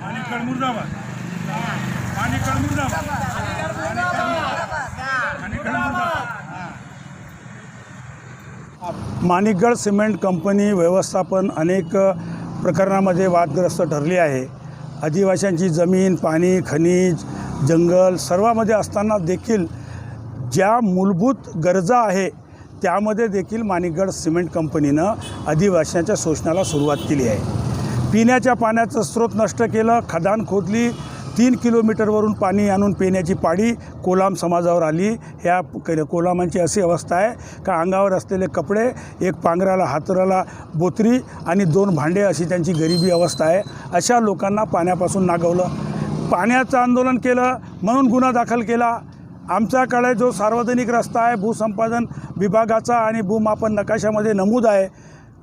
माणिकगड मुर्दाबाद. माणिकगड मुर्दाबाद. माणिकगड माणिकगड cement company व्यवस्थापन अनेक प्रकरणामध्ये वादग्रस्त ठरली आहे. आदिवाशांची जमीन पाणी खनिज जंगल सर्वामध्ये असताना देखील ज्या मूलभूत गरजा आहे त्यामध्ये देखील माणिकगड सिमेंट कंपनीनं आदिवासींच्या शोषणाला सुरुवात केली आहे. पिण्याच्या पाण्याचं स्रोत नष्ट केलं खदान खोदली तीन किलोमीटरवरून पाणी आणून पिण्याची पाडी कोलाम समाजावर आली. ह्या कोलामांची अशी अवस्था आहे का अंगावर असलेले कपडे एक पांघराला हातराला बोतरी आणि दोन भांडे अशी त्यांची गरिबी अवस्था आहे. अशा लोकांना पाण्यापासून नागवलं. पाण्याचं आंदोलन केलं म्हणून गुन्हा दाखल केला. आमच्याकडे जो सार्वजनिक रस्ता आहे भूसंपादन विभागाचा आणि भूमापन नकाशामध्ये नमूद आहे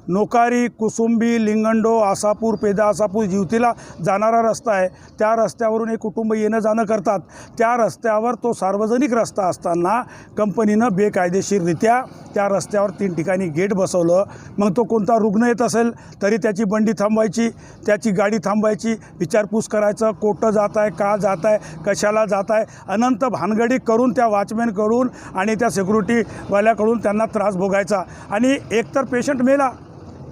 नोकारी कुसुंबी लिंगंडो आसापूर पेदा आसापूर जिवतीला जाणारा रस्ता आहे. त्या रस्त्यावरून एक कुटुंब येणं जाणं करतात. त्या रस्त्यावर तो सार्वजनिक रस्ता असताना कंपनीनं बेकायदेशीररित्या त्या रस्त्यावर तीन ठिकाणी गेट बसवलं. मग तो कोणता रुग्ण येत असेल तरी त्याची बंडी थांबवायची त्याची गाडी थांबवायची विचारपूस करायचं कोटं जात आहे का जात आहे कशाला जात आहे अनंत भानगडी करून त्या वॉचमॅनकडून आणि त्या सिक्युरिटीवाल्याकडून त्यांना त्रास भोगायचा. आणि एकतर पेशंट मेला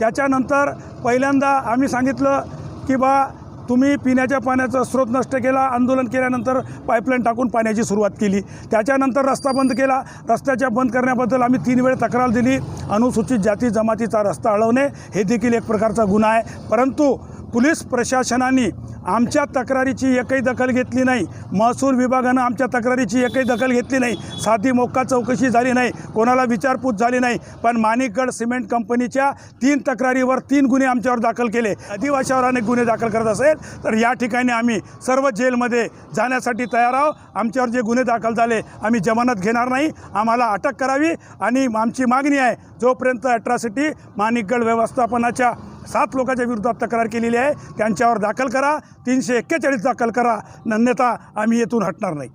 त्याच्यानंतर पहिल्यांदा आम्ही सांगितलं की बा तुम्ही पिण्याच्या पाण्याचा स्रोत नष्ट केला आंदोलन केल्यानंतर पाईपलाईन टाकून पाण्याची सुरुवात केली. त्याच्यानंतर रस्ता बंद केला. रस्त्याच्या बंद करण्याबद्दल आम्ही तीन वेळ तक्रार दिली. अनुसूचित जाती जमातीचा रस्ता अडवणे हे देखील एक प्रकारचा गुन्हा आहे. परंतु पोलीस प्रशासनाने आमच्या तक्रारीची एकही दखल घेतली नाही. महसूल विभागानं आमच्या तक्रारीची एकही दखल घेतली नाही. साधी मोक्का चौकशी झाली नाही. कोणाला विचारपूस झाली नाही. पण माणिकगड सिमेंट कंपनीच्या तीन तक्रारीवर तीन गुन्हे आमच्यावर दाखल केले. आदिवासीवर अनेक गुन्हे दाखल करत असेल तर या ठिकाणी आम्ही सर्व जेलमध्ये जाण्यासाठी तयार आहोत. आमच्यावर जे गुन्हे दाखल झाले आम्ही जमानत घेणार नाही. आम्हाला अटक करावी आणि आमची मागणी आहे जोपर्यंत अट्रॉसिटी माणिकगड व्यवस्थापनाच्या सात लोकांच्या विरोधात तक्रार केलेली आहे त्यांच्यावर दाखल करा. तीनशे एक्केचाळीस दाखल करा. अन्यथा आम्ही येथून हटणार नाही.